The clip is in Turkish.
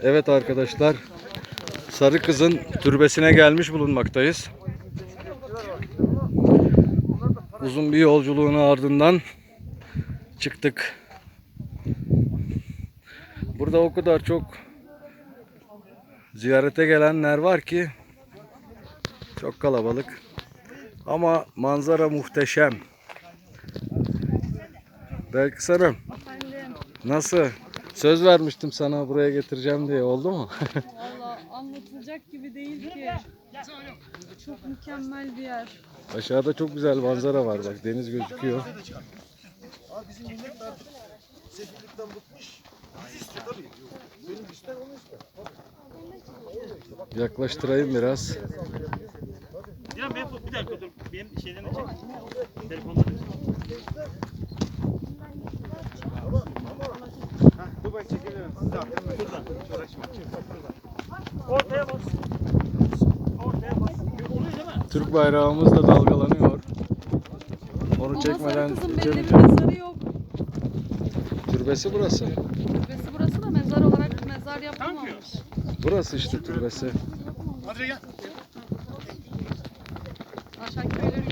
Evet arkadaşlar. Sarı Kız'ın türbesine gelmiş bulunmaktayız. Uzun bir yolculuğun ardından çıktık. Burada o kadar çok ziyarete gelenler var ki çok kalabalık. Ama manzara muhteşem. Belki Hanım nasıl? Söz vermiştim sana buraya getireceğim diye oldu mu? Valla anlatılacak gibi değil ki. Çok mükemmel bir yer. Aşağıda çok güzel manzara var bak deniz gözüküyor. Abi bizim millet artık sefillikten bıkmış. Bizi istiyor tabii. Benim ister onu ister. Yaklaştırayım biraz. Ya ben bir dakika dur. Benim şeyden de çek. Telefonda Ortaya bas. Ortaya bas. Oluyor değil mi? Türk bayrağımız da dalgalanıyor. Onu çekmeden geçemeyeceğim. mezarı yok. Türbesi burası. Türbesi burası da mezar olarak mezar yapılmamış. Burası işte türbesi. Hadi gel. Aşağı köyleri